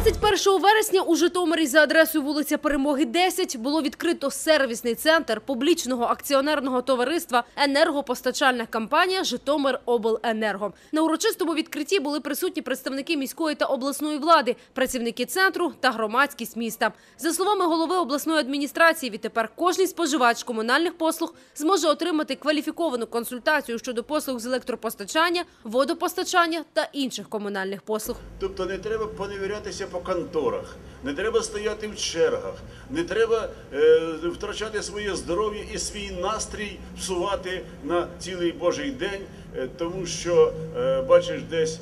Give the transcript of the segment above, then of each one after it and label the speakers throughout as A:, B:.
A: 21 вересня у Житомирі за адресою вулиця Перемоги 10 було відкрито сервісний центр публічного акціонерного товариства енергопостачальна компанія Житомиробленерго. На урочистому відкритті були присутні представники міської та обласної влади, працівники центру та громадськість міста. За словами голови обласної адміністрації, відтепер кожний споживач комунальних послуг зможе отримати кваліфіковану консультацію щодо послуг з електропостачання, водопостачання та інших комунальних послуг.
B: Тобто не треба поневірятися по конторах, не треба стояти в чергах, не треба е, втрачати своє здоров'я і свій настрій псувати на цілий Божий день, е, тому що е, бачиш десь.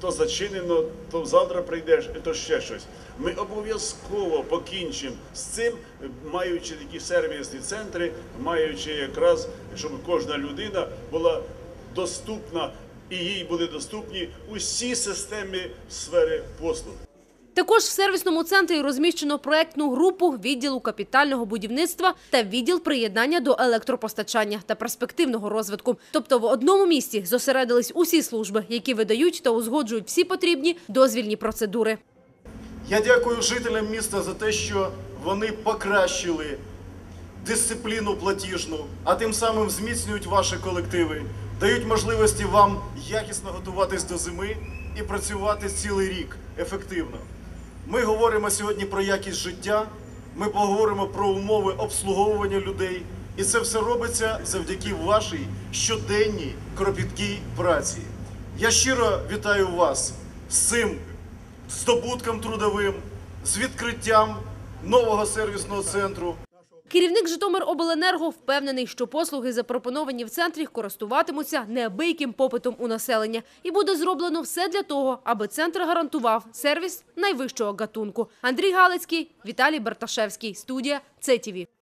B: То, зачинено, то завтра прийдеш, то ще щось. Ми обов'язково покінчимо з цим, маючи такі сервісні центри, маючи якраз, щоб кожна людина була доступна і їй були доступні усі системи сфери послуг.
A: Також в сервісному центрі розміщено проектну групу відділу капітального будівництва та відділ приєднання до електропостачання та перспективного розвитку. Тобто в одному місці зосередились усі служби, які видають та узгоджують всі потрібні дозвільні процедури.
C: Я дякую жителям міста за те, що вони покращили дисципліну платіжну, а тим самим зміцнюють ваші колективи, дають можливості вам якісно готуватись до зими і працювати цілий рік ефективно. Ми говоримо сьогодні про якість життя, ми поговоримо про умови обслуговування людей, і це все робиться завдяки вашій щоденній кропіткій праці. Я щиро вітаю вас з цим здобутком трудовим, з відкриттям нового сервісного центру.
A: Керівник Житомиробленерго впевнений, що послуги, запропоновані в центрі, користуватимуться неабияким попитом у населення. І буде зроблено все для того, аби центр гарантував сервіс найвищого гатунку. Андрій Галицький, Віталій Барташевський. Студія ЦТВ.